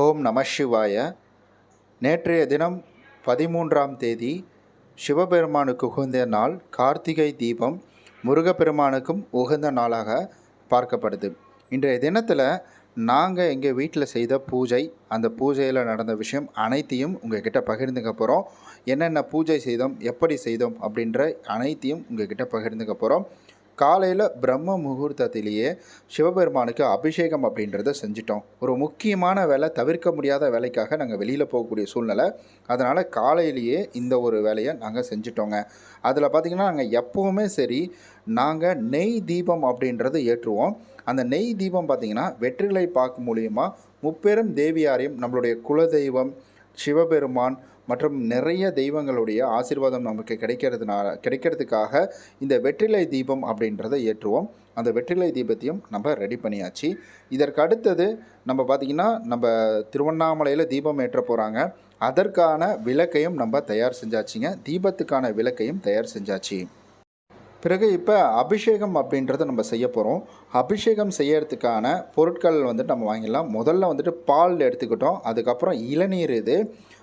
ஓம் நம சிவாய. நேற்றைய தினம் பதிமூன்றாம் தேதி சிவபெருமானுக்கு உகந்த நாள் கார்த்திகை தீபம் முருகப்பெருமானுக்கும் உகந்த நாளாக பார்க்கப்படுது. இன்றைய தினத்தில் நாங்கள் எங்கள் வீட்டில் செய்த பூஜை அந்த பூஜையில் நடந்த விஷயம் அனைத்தையும் உங்ககிட்ட பகிர்ந்துக்க போகிறோம் என்னென்ன பூஜை செய்தோம் எப்படி செய்தோம் அப்படின்ற அனைத்தையும் உங்ககிட்ட பகிர்ந்துக்க போகிறோம் காலையில் பிரம்ம முகூர்த்தத்திலேயே சிவபெருமானுக்கு அபிஷேகம் அப்படின்றத செஞ்சிட்டோம். ஒரு முக்கியமான வேலை தவிர்க்க முடியாத வேலைக்காக நாங்கள் வெளியில் போகக்கூடிய சூழ்நிலை. அதனால் காலையிலேயே இந்த ஒரு வேலையை நாங்கள் செஞ்சிட்டோங்க. அதில் பார்த்திங்கன்னா நாங்கள் எப்போவுமே சரி நாங்கள் நெய் தீபம் அப்படின்றத ஏற்றுவோம். அந்த நெய் தீபம் பார்த்திங்கன்னா வெற்றிலை பாக்கு மூலியமாக முப்பெரும் தேவியாரையும் நம்மளுடைய குலதெய்வம் சிவபெருமான் மற்றும் நிறைய தெய்வங்களுடைய ஆசீர்வாதம் நமக்கு கிடைக்கிறதுனால கிடைக்கிறதுக்காக இந்த வெற்றிலை தீபம் அப்படின்றத ஏற்றுவோம். அந்த வெற்றிலை தீபத்தையும் நம்ம ரெடி பண்ணியாச்சு. இதற்கு அடுத்தது நம்ம பார்த்திங்கன்னா நம்ம திருவண்ணாமலையில் தீபம் ஏற்ற போகிறாங்க அதற்கான விளக்கையும் நம்ம தயார் செஞ்சாச்சுங்க. தீபத்துக்கான விளக்கையும் தயார் செஞ்சாச்சு. பிறகு இப்போ அபிஷேகம் அப்படின்றத நம்ம செய்ய போகிறோம் அபிஷேகம் செய்யறதுக்கான பொருட்கள் வந்துட்டு நம்ம வாங்கிடலாம். முதல்ல வந்துட்டு பால் எடுத்துக்கிட்டோம். அதுக்கப்புறம் இளநீர் இது.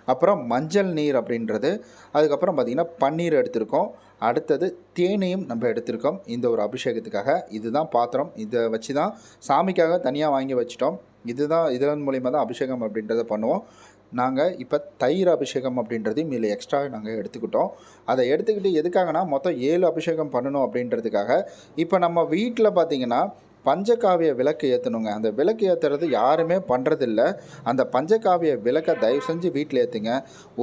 அப்புறம் மஞ்சள் நீர் அப்படின்றது. அதுக்கப்புறம் பார்த்திங்கன்னா பன்னீர் எடுத்திருக்கோம். அடுத்தது தேனையும் நம்ம எடுத்திருக்கோம். இந்த ஒரு அபிஷேகத்துக்காக. இதுதான் பாத்திரம். இதை வச்சு தான் சாமிக்காக தனியாக வாங்கி வச்சிட்டோம். இதுதான் இதன் மூலிமா தான் அபிஷேகம் அப்படின்றத பண்ணுவோம். நாங்கள் இப்போ தயிர் அபிஷேகம் அப்படின்றதையும் இதில் எக்ஸ்ட்ரா நாங்கள் எடுத்துக்கிட்டோம். அதை எடுத்துக்கிட்டு எதுக்காகனா மொத்தம் ஏழு அபிஷேகம் பண்ணணும் அப்படின்றதுக்காக. இப்போ நம்ம வீட்டில் பார்த்திங்கன்னா பஞ்சகாவிய விளக்கு ஏற்றணுங்க அந்த விளக்கு ஏற்றுறது யாருமே பண்ணுறதில்ல அந்த பஞ்சகாவிய விளக்கை தயவு செஞ்சு வீட்டில் ஏற்றுங்க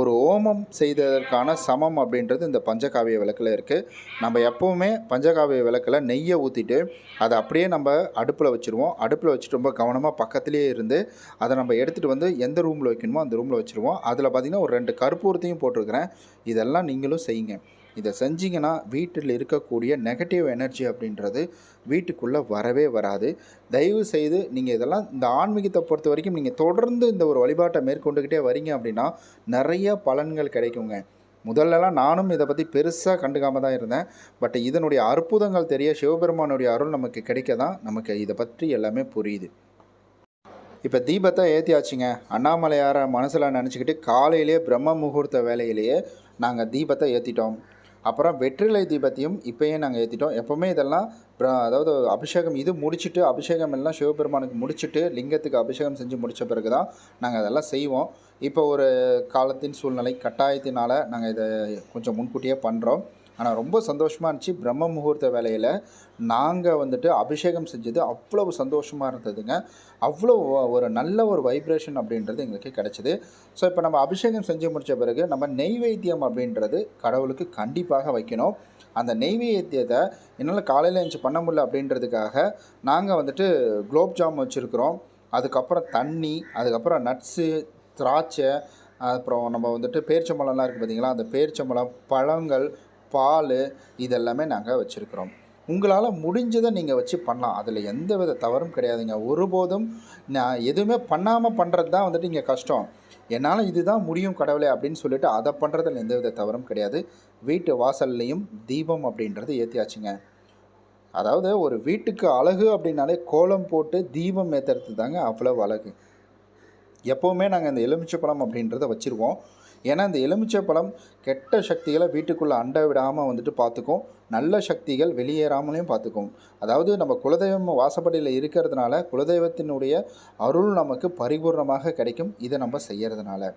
ஒரு ஓமம் செய்ததற்கான சமம் அப்படின்றது இந்த பஞ்சகாவிய விளக்கில் இருக்குது நம்ம எப்போவுமே பஞ்சகாவிய விளக்கில் நெய்யை ஊற்றிட்டு அதை அப்படியே நம்ம அடுப்பில் வச்சுருவோம். அடுப்பில் வச்சுட்டு ரொம்ப கவனமாக பக்கத்துலேயே இருந்து அதை நம்ம எடுத்துகிட்டு வந்து எந்த ரூமில் வைக்கணுமோ அந்த ரூமில் வச்சுருவோம். அதில் பார்த்திங்கன்னா ஒரு ரெண்டு கற்பூரத்தையும் போட்டிருக்கிறேன். இதெல்லாம் நீங்களும் செய்யுங்க. இதை செஞ்சிங்கன்னா வீட்டில் இருக்கக்கூடிய நெகட்டிவ் எனர்ஜி அப்படின்றது வீட்டுக்குள்ளே வரவே வராது. தயவு செய்து நீங்கள் இதெல்லாம் இந்த ஆன்மீகத்தை பொறுத்த வரைக்கும் நீங்கள் தொடர்ந்து இந்த ஒரு வழிபாட்டை மேற்கொண்டுக்கிட்டே வரீங்க அப்படின்னா நிறைய பலன்கள் கிடைக்குங்க. முதல்லலாம் நானும் இதை பற்றி பெருசாக கண்டுக்காம தான் இருந்தேன். பட் இதனுடைய அற்புதங்கள் தெரிய சிவபெருமானுடைய அருள் நமக்கு கிடைக்க தான் நமக்கு இதை பற்றி எல்லாமே புரியுது. இப்போ தீபத்தை ஏற்றியாச்சுங்க அண்ணாமலையாரை மனசில் நினச்சிக்கிட்டு காலையிலேயே பிரம்ம முகூர்த்த வேலையிலேயே நாங்கள் தீபத்தை ஏற்றிட்டோம் அப்புறம் வெற்றிலை தீபத்தையும் இப்போயே நாங்கள் ஏற்றிட்டோம் எப்போவுமே இதெல்லாம் அதாவது அபிஷேகம் இது முடிச்சுட்டு அபிஷேகம் எல்லாம் சிவபெருமானுக்கு முடிச்சுட்டு லிங்கத்துக்கு அபிஷேகம் செஞ்சு முடித்த பிறகு தான் நாங்கள் அதெல்லாம் செய்வோம். இப்போ ஒரு காலத்தின் சூழ்நிலை கட்டாயத்தினால் நாங்கள் இதை கொஞ்சம் முன்கூட்டியே பண்ணுறோம் ஆனால் ரொம்ப சந்தோஷமாக இருந்துச்சு. பிரம்ம முகூர்த்த வேலையில் நாங்கள் வந்துட்டு அபிஷேகம் செஞ்சது அவ்வளவு சந்தோஷமாக இருந்ததுங்க. அவ்வளோ ஒரு நல்ல ஒரு வைப்ரேஷன் அப்படின்றது எங்களுக்கு கிடச்சிது. ஸோ இப்போ நம்ம அபிஷேகம் செஞ்சு முடித்த பிறகு நம்ம நெய்வேத்தியம் அப்படின்றது கடவுளுக்கு கண்டிப்பாக வைக்கணும். அந்த நெய்வேத்தியத்தை என்னால் காலையில் எழுந்து பண்ண முடியல அப்படின்றதுக்காக நாங்கள் வந்துட்டு குலோப் ஜாம் வச்சுருக்குறோம். அதுக்கப்புறம் தண்ணி அதுக்கப்புறம் நட்ஸு திராட்சை அப்புறம் நம்ம வந்துட்டு பேரிச்சம்பழம்லாம் இருக்குது பார்த்தீங்களா அந்த பேரிச்சம்பழம் பழங்கள் பால் இதெல்லாமே நாங்கள் வச்சுருக்குறோம். உங்களால் முடிஞ்சதை நீங்கள் வச்சு பண்ணலாம். அதில் எந்த வித தவறும் கிடையாதுங்க. ஒருபோதும் நான் எதுவுமே பண்ணாமல் பண்ணுறது தான் வந்துட்டு இங்கே கஷ்டம். என்னால் இதுதான் முடியும் கடவுளே அப்படின்னு சொல்லிட்டு அதை பண்ணுறதுல எந்த வித தவறும் கிடையாது. வீட்டு வாசல்லையும் தீபம் அப்படின்றது ஏற்றியாச்சுங்க அதாவது ஒரு வீட்டுக்கு அழகு அப்படின்னாலே கோலம் போட்டு தீபம் ஏற்றுறது தாங்க அவ்வளோ அழகு. எப்போவுமே நாங்கள் இந்த எலுமிச்சை பழம் அப்படின்றத வச்சுருவோம். ஏன்னா இந்த எலுமிச்சைப்பழம் கெட்ட சக்திகளை வீட்டுக்குள்ளே அண்டை விடாமல் வந்துட்டு பார்த்துக்கும். நல்ல சக்திகள் வெளியேறாமலையும் பார்த்துக்கும். அதாவது நம்ம குலதெய்வம் வாசப்படியில் இருக்கிறதுனால குலதெய்வத்தினுடைய அருள் நமக்கு பரிபூர்ணமாக கிடைக்கும். இதை நம்ம செய்கிறதுனால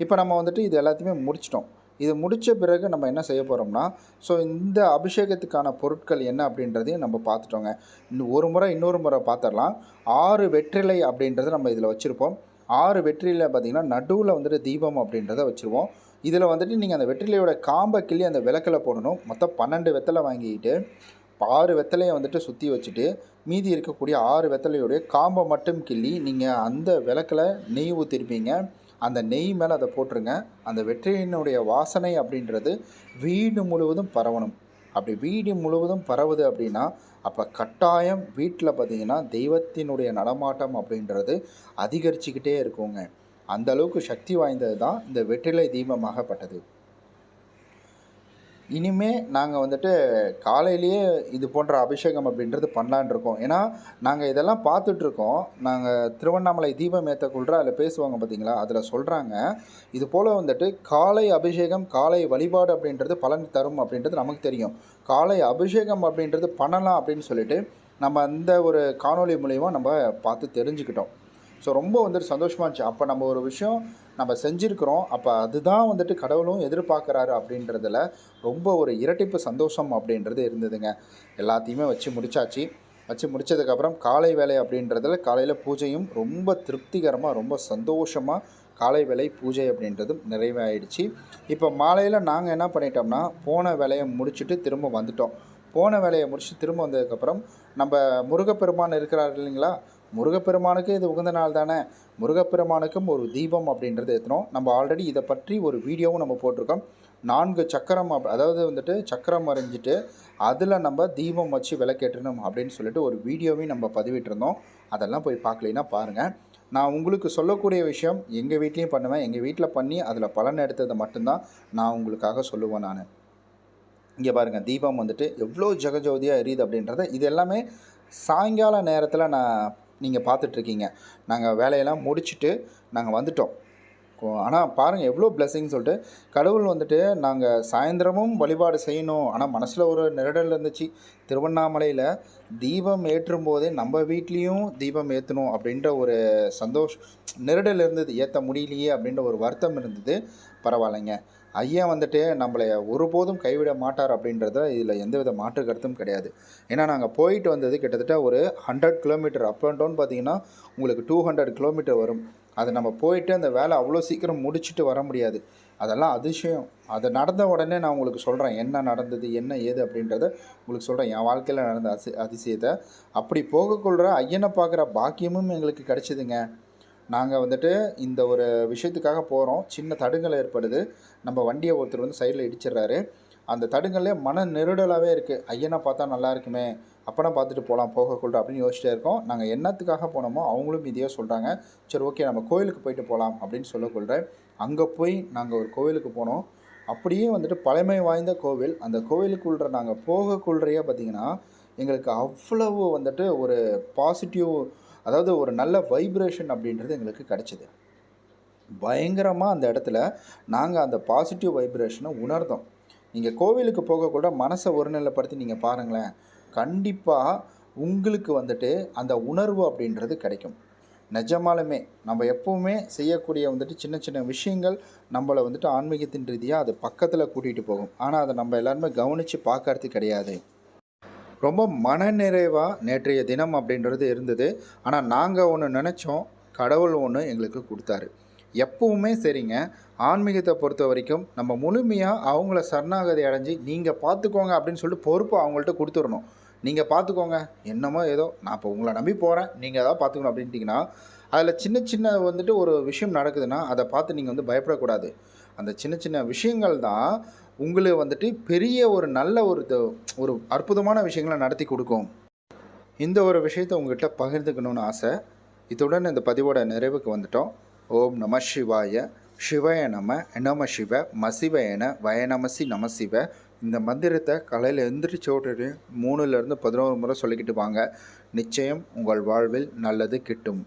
இப்போ நம்ம வந்துட்டு இது எல்லாத்தையுமே முடிச்சிட்டோம். இது முடித்த பிறகு நம்ம என்ன செய்ய போகிறோம்னா ஸோ இந்த அபிஷேகத்துக்கான பொருட்கள் என்ன அப்படின்றதையும் நம்ம பார்த்துட்டோங்க. இன்னும் ஒரு முறை இன்னொரு முறை பார்த்துடலாம். ஆறு வெற்றிலை அப்படின்றத நம்ம இதில் வச்சுருப்போம். ஆறு வெற்றியில் பார்த்தீங்கன்னா நடுவில் வந்துட்டு தீபம் அப்படின்றத வச்சுருவோம். இதில் வந்துட்டு நீங்கள் அந்த வெற்றிலையோட காம்பை கிள்ளி அந்த விளக்கில் போடணும். மொத்தம் பன்னெண்டு வெத்தலை வாங்கிக்கிட்டு ஆறு வெத்தலையை வந்துட்டு சுற்றி வச்சுட்டு மீதி இருக்கக்கூடிய ஆறு வெத்தலையோடைய காம்பை மட்டும் கிள்ளி நீங்கள் அந்த விளக்கில் நெய் ஊற்றிருப்பீங்க அந்த நெய் மேலே அதை போட்டுருங்க. அந்த வெற்றியினுடைய வாசனை அப்படின்றது வீடு முழுவதும் பரவணும். அப்படி வீடு முழுவதும் பரவுது அப்படின்னா அப்போ கட்டாயம் வீட்டில் பார்த்தீங்கன்னா தெய்வத்தினுடைய நடமாட்டம் அப்படின்றது அதிகரிச்சுக்கிட்டே இருக்குங்க. அந்த அளவுக்கு சக்தி வாய்ந்தது தான் இந்த வெற்றிலை தீபமாகப்பட்டது. இனிமே நாங்கள் வந்துட்டு காலையிலேயே இது போன்ற அபிஷேகம் அப்படின்றது பண்ணலான் இருக்கோம். ஏன்னா நாங்கள் இதெல்லாம் பார்த்துட்ருக்கோம் நாங்கள் திருவண்ணாமலை தீபம் ஏற்றக்குள்ற அதில் பேசுவாங்க பார்த்தீங்களா அதில் சொல்கிறாங்க இது போல் வந்துட்டு காலை அபிஷேகம் காலை வழிபாடு அப்படின்றது பலன் தரும் அப்படின்றது நமக்கு தெரியும். காலை அபிஷேகம் அப்படின்றது பண்ணலாம் அப்படின்னு சொல்லிட்டு நம்ம அந்த ஒரு காணொளி மூலயமா நம்ம பார்த்து தெரிஞ்சுக்கிட்டோம். ஸோ ரொம்ப வந்துட்டு சந்தோஷமாக இருந்துச்சு. அப்போ நம்ம ஒரு விஷயம் நம்ம செஞ்சுருக்கிறோம். அப்போ அதுதான் வந்துட்டு கடவுளும் எதிர்பார்க்குறாரு அப்படின்றதில் ரொம்ப ஒரு இரட்டிப்பு சந்தோஷம் அப்படின்றது இருந்ததுங்க. எல்லாத்தையுமே வச்சு முடிச்சாச்சு. வச்சு முடிச்சதுக்கப்புறம் காலை வேலை அப்படின்றதுல காலையில் பூஜையும் ரொம்ப திருப்திகரமாக ரொம்ப சந்தோஷமாக காலை வேலை பூஜை அப்படின்றதும் நிறைவாயிடுச்சு. இப்போ மாலையில் நாங்கள் என்ன பண்ணிட்டோம்னா போன வேலையை முடிச்சுட்டு திரும்ப வந்துட்டோம். போன வேலையை முடிச்சு திரும்ப வந்ததுக்கப்புறம் நம்ம முருகப்பெருமான் இருக்கிறார் இல்லைங்களா? முருகப்பெருமானுக்கு இது உகந்த நாள் தானே? முருகப்பெருமானுக்கும் ஒரு தீபம் அப்படின்றது ஏற்றணும் நம்ம ஆல்ரெடி இதை பற்றி ஒரு வீடியோவும் நம்ம போட்டிருக்கோம். நான்கு சக்கரம் அப் அதாவது வந்துட்டு சக்கரம் வரைஞ்சிட்டு அதில் நம்ம தீபம் வச்சு விளக்கேற்றணும் அப்படின்னு சொல்லிட்டு ஒரு வீடியோவையும் நம்ம பதிவிட்டிருந்தோம். அதெல்லாம் போய் பார்க்கலைன்னா பாருங்கள் நான் உங்களுக்கு சொல்லக்கூடிய விஷயம் எங்கள் வீட்லேயும் பண்ணுவேன். எங்கள் வீட்டில் பண்ணி அதில் பலன் எடுத்ததை மட்டும்தான் நான் உங்களுக்காக சொல்லுவேன் நான். இங்கே பாருங்கள் தீபம் வந்துட்டு எவ்வளோ ஜெகஜோதியாக எரியுது அப்படின்றத இது எல்லாமே சாயங்கால நேரத்தில் நான் நீங்கள் பார்த்துட்ருக்கீங்க நாங்கள் வேலையெல்லாம் முடிச்சுட்டு நாங்கள் வந்துட்டோம். ஆனால் பாருங்கள் எவ்வளோ பிளெஸிங் சொல்லிட்டு கடவுள் வந்துட்டு நாங்கள் சாயந்தரமும் வழிபாடு செய்யணும். ஆனால் மனசில் ஒரு நெருடல் இருந்துச்சு. திருவண்ணாமலையில் தீபம் ஏற்றும் போதே நம்ம வீட்லேயும் தீபம் ஏற்றணும் அப்படின்ற ஒரு சந்தோஷ் நெருடல் இருந்தது. ஏற்ற முடியலையே அப்படின்ற ஒரு வருத்தம் இருந்தது. பரவாயில்லைங்க. ஐயா வந்துட்டு நம்மளை ஒருபோதும் கைவிட மாட்டார் அப்படின்றத இதில் எந்தவித மாற்று கருத்தும் கிடையாது. ஏன்னா நாங்கள் போயிட்டு வந்தது கிட்டத்தட்ட ஒரு hundred kilometre up and down பார்த்தீங்கன்னா உங்களுக்கு டூ ஹண்ட்ரட் கிலோமீட்டர் வரும். அது நம்ம போயிட்டு அந்த வேலை அவ்வளோ சீக்கிரம் முடிச்சுட்டு வர முடியாது. அதெல்லாம் அதிசயம். அது நடந்த உடனே நான் உங்களுக்கு சொல்கிறேன் என்ன நடந்தது என்ன ஏது அப்படின்றத உங்களுக்கு சொல்கிறேன் என் வாழ்க்கையில் நடந்த அசி அதிசயத்தை. அப்படி போகக்கொள்கிற ஐயனை பார்க்குற பாக்கியமும் எங்களுக்கு கிடச்சிதுங்க. நாங்கள் வந்துட்டு இந்த ஒரு விஷயத்துக்காக போகிறோம் சின்ன தடுங்கல் ஏற்படுது. நம்ம வண்டியை ஒருத்தர் வந்து சைடில் இடிச்சிடுறாரு. அந்த தடுங்கல்லே மன நெருடலாகவே இருக்குது ஐயனை பார்த்தா நல்லா இருக்குமே அப்பனா பார்த்துட்டு போகலாம் போகக்கூடாது அப்படின்னு யோசிச்சிட்டே இருக்கோம். நாங்கள் என்னத்துக்காக போனோமோ அவங்களும் இதையே சொல்கிறாங்க சரி ஓகே நம்ம கோயிலுக்கு போயிட்டு போகலாம் அப்படின்னு சொல்லக்கொள்கிறேன் அங்கே போய் நாங்கள் ஒரு கோவிலுக்கு போனோம். அப்படியே வந்துட்டு பழமை வாய்ந்த கோவில். அந்த கோவிலுக்குள்ள நாங்கள் போகக்குள்ளறையே பார்த்திங்கன்னா எங்களுக்கு அவ்வளவு வந்துட்டு ஒரு பாசிட்டிவ் அதாவது ஒரு நல்ல வைப்ரேஷன் அப்படின்றது எங்களுக்கு கிடச்சிது. பயங்கரமாக அந்த இடத்துல நாங்கள் அந்த பாசிட்டிவ் வைப்ரேஷனை உணர்ந்தோம். நீங்கள் கோவிலுக்கு போகக்கூட மனசை ஒருநிலைப்படுத்தி நீங்கள் பாருங்களேன் கண்டிப்பாக உங்களுக்கு வந்துட்டு அந்த உணர்வு அப்படின்றது கிடைக்கும். நிஜமாலுமே நம்ம எப்போவுமே செய்யக்கூடிய வந்துட்டு சின்ன சின்ன விஷயங்கள் நம்மளை வந்துட்டு ஆன்மீகத்தின் ரீதியாக அது பக்கத்தில் கூட்டிகிட்டு போகும். ஆனால் அதை நம்ம எல்லாருமே கவனித்து பார்க்கறது கிடையாது. ரொம்ப மனநிறைவாக நேற்றைய தினம் அப்படின்றது இருந்தது. ஆனால் நாங்கள் ஒன்று நினச்சோம். கடவுள் ஒன்று எங்களுக்கு கொடுத்தாரு. எப்பவுமே சரிங்க. ஆன்மீகத்தை பொறுத்த வரைக்கும் நம்ம முழுமையாக அவங்கள சரணாகதி அடைஞ்சு நீங்கள் பார்த்துக்கோங்க அப்படின்னு சொல்லிட்டு பொறுப்பு அவங்கள்ட்ட கொடுத்துடணும். நீங்கள் பார்த்துக்கோங்க என்னமோ ஏதோ நான் இப்போ உங்களை நம்பி போகிறேன் நீங்கள் ஏதாவது பார்த்துக்கணும் அப்படின்ட்டிங்கன்னா அதில் சின்ன சின்ன வந்துட்டு ஒரு விஷயம் நடக்குதுன்னா அதை பார்த்து நீங்கள் வந்து பயப்படக்கூடாது. அந்த சின்ன சின்ன விஷயங்கள் தான் உங்களை வந்துட்டு பெரிய ஒரு நல்ல ஒரு த- ஒரு அற்புதமான விஷயங்களை நடத்தி கொடுக்கும். இந்த ஒரு விஷயத்தை உங்ககிட்ட பகிர்ந்துக்கணும்னு ஆசை. இத்துடன் இந்த பதிவோட நிறைவுக்கு வந்துட்டோம். ஓம் நம சிவாய சிவய நம நம சிவ மசிவயன வயநமசி நமசிவ இந்த மந்திரத்தை காலையில் எந்திரிச்ச உடனே மூணுலேருந்து பதினோரு முறை சொல்லிக்கிட்டு வாங்க. நிச்சயம் உங்கள் வாழ்வில் நல்லது கிட்டும்.